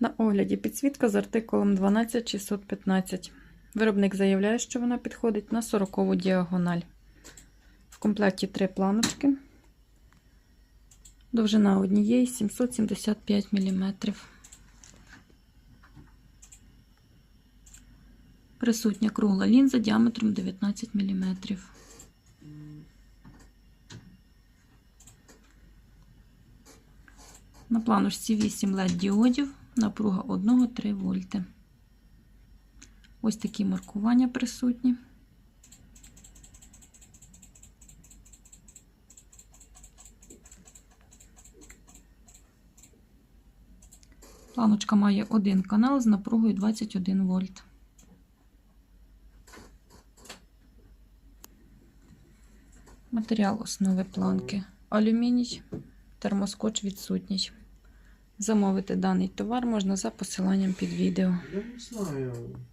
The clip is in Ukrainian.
На огляді підсвітка з артикулом 12615. Виробник заявляє, що вона підходить на 40 діагональ. В комплекті три планочки. Довжина однієї 775 мм. Присутня кругла лінза діаметром 19 мм. На планочці 8 LED діодів, напруга 1-3 вольти. Ось такі маркування присутні. Планочка має один канал з напругою 21 вольт. Матеріал основи планки алюміній, термоскотч відсутній. Замовити даний товар можна за посиланням під відео. Я не знаю.